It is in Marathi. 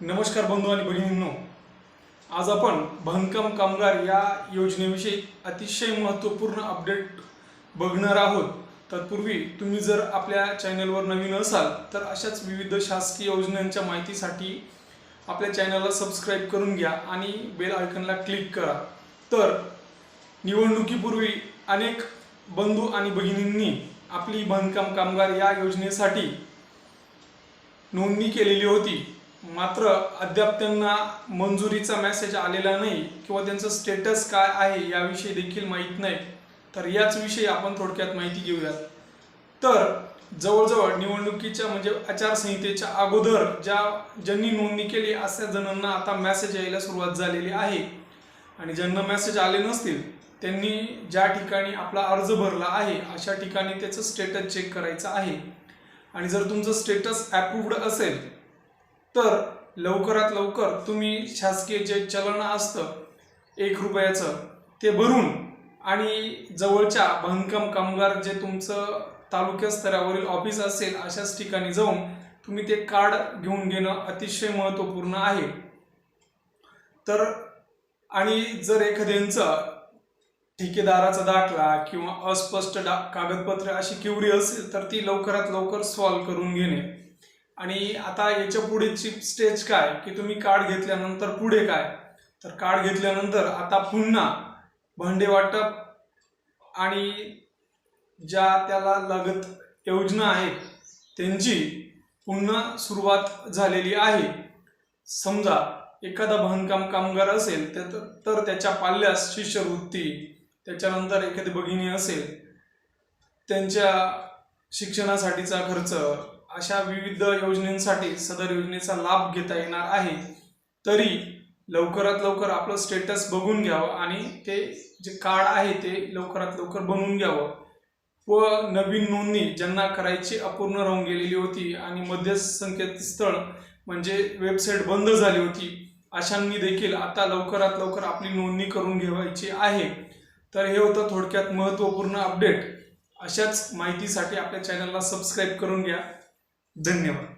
नमस्कार बंधू आणि बहिणींनो आज आपण बांधकाम कामगार या योजनेविषयी अतिशय महत्त्वपूर्ण अपडेट बघणार आहोत. तत्पूर्वी तुम्ही जर आपल्या चॅनलवर नवीन असाल तर अशाच विविध शासकीय योजनांच्या माहितीसाठी आपल्या चॅनलला सबस्क्राईब करून घ्या आणि बेल आयकनला क्लिक करा. तर निवडणुकीपूर्वी अनेक बंधू आणि भगिनींनी आपली बांधकाम कामगार या योजनेसाठी नोंदणी केलेली होती. मात्र अद्याप त्यांना मंजुरीचा मेसेज आलेला नाही किंवा त्यांचं स्टेटस काय आहे याविषयी देखील माहीत नाही. तर याच विषयी आपण थोडक्यात माहिती घेऊयात. तर जवळजवळ निवडणुकीच्या म्हणजे आचारसंहितेच्या अगोदर ज्या ज्यांनी नोंदणी केली अशा जणांना आता मेसेज यायला सुरुवात झालेली आहे. आणि ज्यांना मेसेज आले नसतील त्यांनी ज्या ठिकाणी आपला अर्ज भरला आहे अशा ठिकाणी त्याचं स्टेटस चेक करायचं आहे. आणि जर तुमचं स्टेटस अप्रूव्ड असेल तर लवकरात लवकर तुम्ही शासकीय जे चलन असतं एक रुपयाचं ते भरून आणि जवळच्या बांधकाम कामगार जे तुमचं तालुक्या स्तरावरील ऑफिस असेल अशाच ठिकाणी जाऊन तुम्ही ते कार्ड घेऊन घेणं अतिशय महत्त्वपूर्ण आहे. तर आणि जर एखाद्यांचं ठेकेदाराचा दाखला किंवा अस्पष्ट डा कागदपत्र अशी किवरी असेल तर ती लवकरात लवकर सॉल्व करून घेणे. आणि आता याच्या पुढेची स्टेज काय? की तुम्ही कार्ड घेतल्यानंतर पुढे काय? तर कार्ड घेतल्यानंतर आता पुन्हा भांडे वाटप आणि ज्या त्याला लागत योजना आहेत त्यांची पुन्हा सुरुवात झालेली आहे. समजा एखादा बांधकाम कामगार असेल तर तर त्याच्या पाल्यास शिष्यवृत्ती त्याच्यानंतर एखादी भगिनी असेल त्यांच्या शिक्षणासाठीचा खर्च अशा विविध योजनेसाठी सदर योजनेचा लाभ घेता येणार आहे. तरी लवकरात लवकर आपलं स्टेटस बघून घ्यावं आणि ते जे कार्ड आहे ते लवकरात लवकर बनवून घ्यावं. व नवीन नोंदणी ज्यांना करायची अपूर्ण राहून गेलेली होती आणि मध्यस्थ संकेतस्थळ म्हणजे वेबसाईट बंद झाली होती अशांनी देखील आता लवकरात लवकर आपली नोंदणी करून घ्यायची आहे. तर हे होतं थोडक्यात महत्त्वपूर्ण अपडेट अशाच माहितीसाठी आपल्या चॅनलला सबस्क्राईब करून घ्या. धन्यवाद.